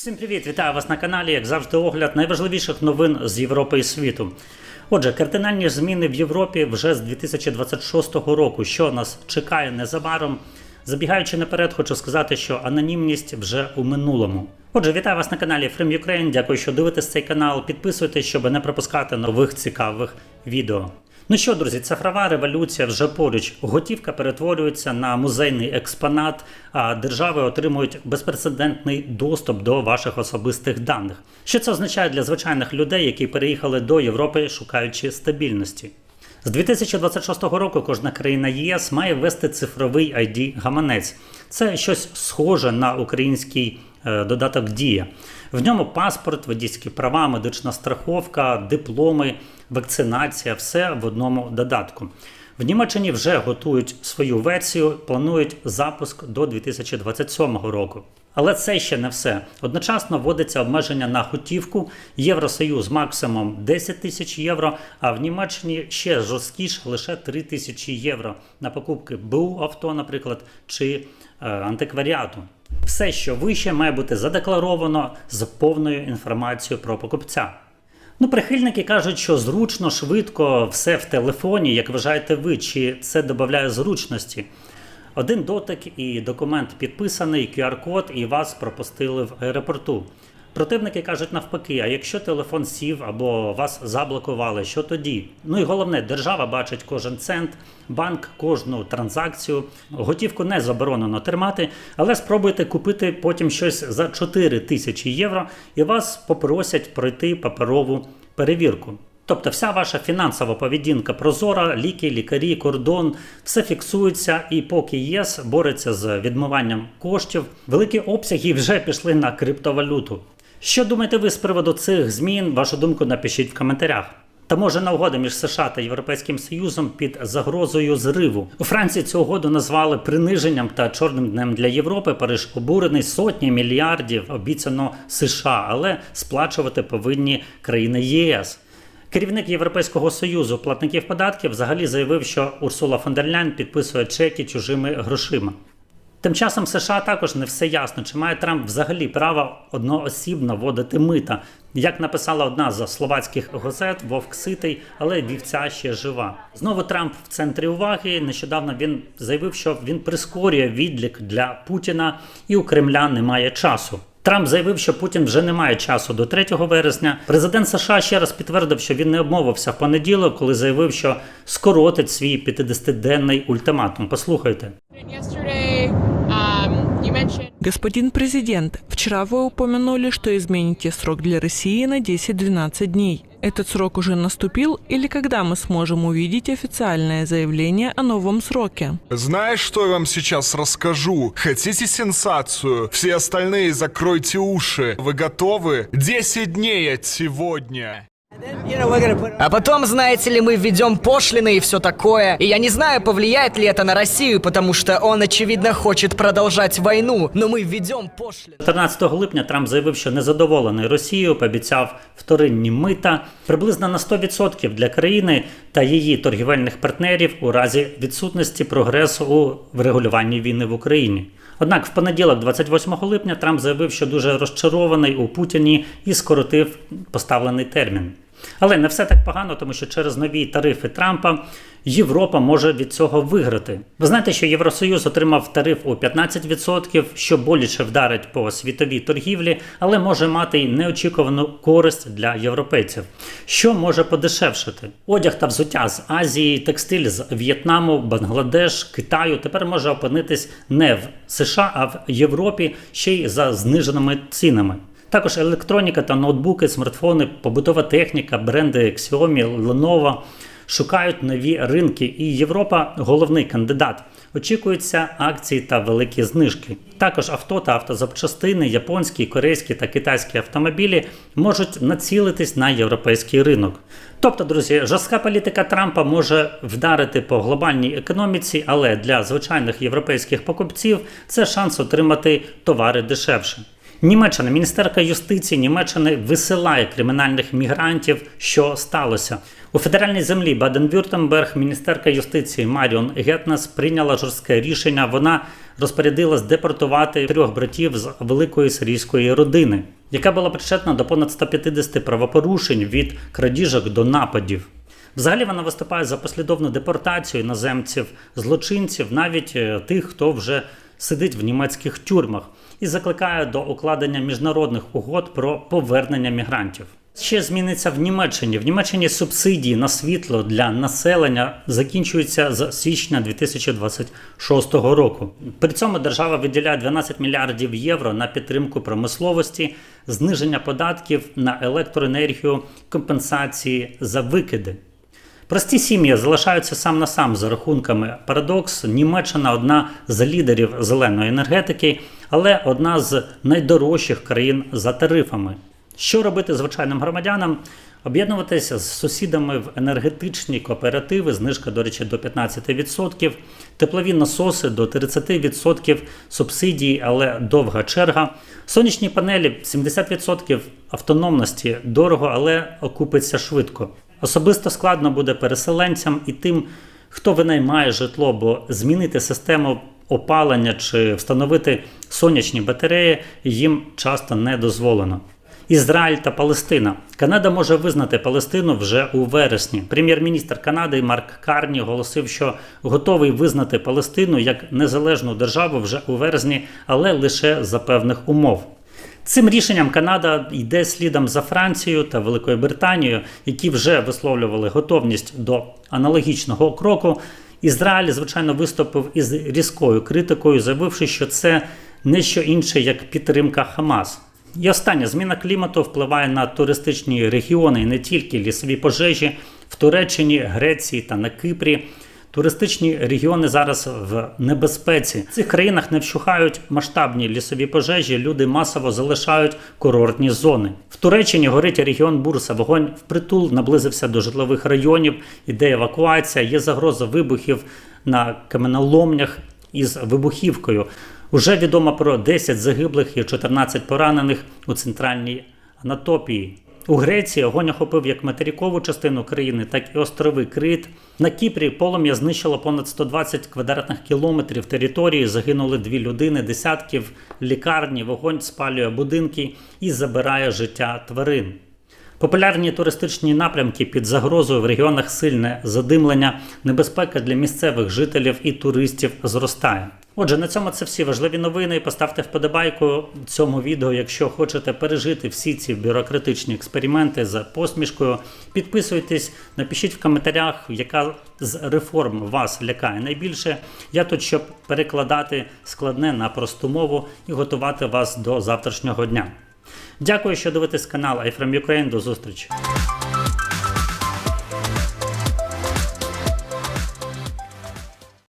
Всім привіт! Вітаю вас на каналі. Як завжди, огляд найважливіших новин з Європи і світу. Отже, кардинальні зміни в Європі вже з 2026 року, що нас чекає незабаром. Забігаючи наперед, хочу сказати, що анонімність вже у минулому. Отже, вітаю вас на каналі Frame Ukraine. Дякую, що дивитесь цей канал. Підписуйтесь, щоб не пропускати нових цікавих відео. Ну що, друзі, цифрова революція вже поруч. Готівка перетворюється на музейний експонат, а держави отримують безпрецедентний доступ до ваших особистих даних. Що це означає для звичайних людей, які переїхали до Європи, шукаючи стабільності? З 2026 року кожна країна ЄС має ввести цифровий ID гаманець. Це щось схоже на український е, додаток Дія. В ньому паспорт, водійські права, медична страховка, дипломи, вакцинація все в одному додатку. В Німеччині вже готують свою версію, планують запуск до 2027 року. Але це ще не все. Одночасно вводиться обмеження на готівку. Євросоюз максимум 10 тисяч євро, а в Німеччині ще жорсткіше лише 3 тисячі євро на покупки БУ авто, наприклад, чи е, антикваріату. Все, що вище, має бути задекларовано з повною інформацією про покупця. Ну, прихильники кажуть, що зручно, швидко, все в телефоні. Як вважаєте ви, чи це додає зручності? Один дотик і документ підписаний, QR-код, і вас пропустили в аеропорту. Противники кажуть навпаки, а якщо телефон сів або вас заблокували, що тоді? Ну і головне, держава бачить кожен цент, банк кожну транзакцію. Готівку не заборонено тримати, але спробуйте купити потім щось за 4 тисячі євро, і вас попросять пройти паперову перевірку. Тобто вся ваша фінансова поведінка прозора, ліки, лікарі, кордон, все фіксується, і поки ЄС бореться з відмиванням коштів, великі обсяги вже пішли на криптовалюту. Що думаєте ви з приводу цих змін? Вашу думку напишіть в коментарях. Та може на угода між США та Європейським Союзом під загрозою зриву. У Франції цю угоду назвали приниженням та чорним днем для Європи. Париж обурений сотні мільярдів обіцяно США, але сплачувати повинні країни ЄС. Керівник Європейського союзу платників податків взагалі заявив, що Урсула фон дер Ляйн підписує чеки чужими грошима. Тим часом США також не все ясно, чи має Трамп взагалі право одноосібно вводити мита. Як написала одна з словацьких газет, Вовк ситий, але вівця ще жива. Знову Трамп в центрі уваги. Нещодавно він заявив, що він прискорює відлік для Путіна, і у Кремля немає часу. Трамп заявив, що Путін вже не має часу до 3 вересня. Президент США ще раз підтвердив, що він не обмовився в понеділок, коли заявив, що скоротить свій 50-денний ультиматум. Послухайте. Господин президент, вчера вы упомянули, что измените срок для России на 10-12 дней. Этот срок уже наступил или когда мы сможем увидеть официальное заявление о новом сроке? Знаешь, что я вам сейчас расскажу? Хотите сенсацию? Все остальные закройте уши. Вы готовы? 10 дней от сегодня. А потом, знаете ли, мы введем пошлины и все такое. И я не знаю, повлияет ли это на Россию, потому что он, очевидно, хочет продолжать войну. Но мы введем пошлины. 14 липня Трамп заявив, що незадоволений Росією, пообіцяв вторинні мита приблизно на 100% для країни та її торгівельних партнерів у разі відсутності прогресу у врегулюванні війни в Україні. Однак в понеділок, 28 липня, Трамп заявив, що дуже розчарований у Путіні і скоротив поставлений термін. Але не все так погано, тому що через нові тарифи Трампа Європа може від цього виграти. Ви знаєте, що Євросоюз отримав тариф у 15%, що боляче вдарить по світовій торгівлі, але може мати й неочікувану користь для європейців. Що може подешевшити? Одяг та взуття з Азії, текстиль з В'єтнаму, Бангладеш, Китаю тепер може опинитись не в США, а в Європі ще й за зниженими цінами. Також електроніка та ноутбуки, смартфони, побутова техніка, бренди Xiaomi, Lenovo шукають нові ринки, і Європа головний кандидат. Очікуються акції та великі знижки. Також авто та автозапчастини, японські, корейські та китайські автомобілі можуть націлитись на європейський ринок. Тобто, друзі, жорстка політика Трампа може вдарити по глобальній економіці, але для звичайних європейських покупців це шанс отримати товари дешевше. Німеччина, міністерка юстиції Німеччини висилає кримінальних мігрантів. Що сталося? У федеральній землі Баден-Вюртемберг міністерка юстиції Маріон Гетнес прийняла жорстке рішення. Вона розпорядилась депортувати трьох братів з великої сирійської родини, яка була причетна до понад 150 правопорушень від крадіжок до нападів. Взагалі вона виступає за послідовну депортацію іноземців, злочинців, навіть е, тих, хто вже сидить в німецьких тюрмах, і закликає до укладення міжнародних угод про повернення мігрантів. Ще зміниться в Німеччині. В Німеччині субсидії на світло для населення закінчуються з січня 2026 року. При цьому держава виділяє 12 мільярдів євро на підтримку промисловості, зниження податків на електроенергію, компенсації за викиди. Прості сім'ї залишаються сам на сам за рахунками. Парадокс: Німеччина одна з лідерів зеленої енергетики, але одна з найдорожчих країн за тарифами. Що робити звичайним громадянам? Об'єднуватися з сусідами в енергетичні кооперативи, знижка, до речі, до 15%, теплові насоси до 30% субсидії, але довга черга. Сонячні панелі 70% автономності дорого, але окупиться швидко. Особисто складно буде переселенцям і тим, хто винаймає житло, бо змінити систему опалення чи встановити сонячні батареї їм часто не дозволено. Ізраїль та Палестина. Канада може визнати Палестину вже у вересні. Прем'єр-міністр Канади Марк Карні оголосив, що готовий визнати Палестину як незалежну державу вже у вересні, але лише за певних умов. Цим рішенням Канада йде слідом за Францією та Великою Британією, які вже висловлювали готовність до аналогічного кроку. Ізраїль, звичайно, виступив із різкою критикою, заявивши, що це не що інше як підтримка Хамас. І остання зміна клімату впливає на туристичні регіони, і не тільки лісові пожежі в Туреччині, Греції та на Кипрі. Туристичні регіони зараз в небезпеці. В цих країнах не вщухають масштабні лісові пожежі. Люди масово залишають курортні зони. В Туреччині горить регіон Бурса. Вогонь впритул наблизився до житлових районів. Іде евакуація. Є загроза вибухів на каменоломнях із вибухівкою. Уже відомо про 10 загиблих і 14 поранених у центральній Анатопії. У Греції огонь охопив як материкову частину країни, так і острови Крит. На Кіпрі полум'я знищило понад 120 квадратних кілометрів території. Загинули дві людини, десятків лікарні. Вогонь спалює будинки і забирає життя тварин. Популярні туристичні напрямки під загрозою в регіонах сильне задимлення, небезпека для місцевих жителів і туристів зростає. Отже, на цьому це всі важливі новини. Поставте вподобайку цьому відео, якщо хочете пережити всі ці бюрократичні експерименти з посмішкою. Підписуйтесь, напишіть в коментарях, яка з реформ вас лякає найбільше. Я тут, щоб перекладати складне на просту мову і готувати вас до завтрашнього дня. Дякую, що дивитесь канал iFrom Ukraine. До зустрічі!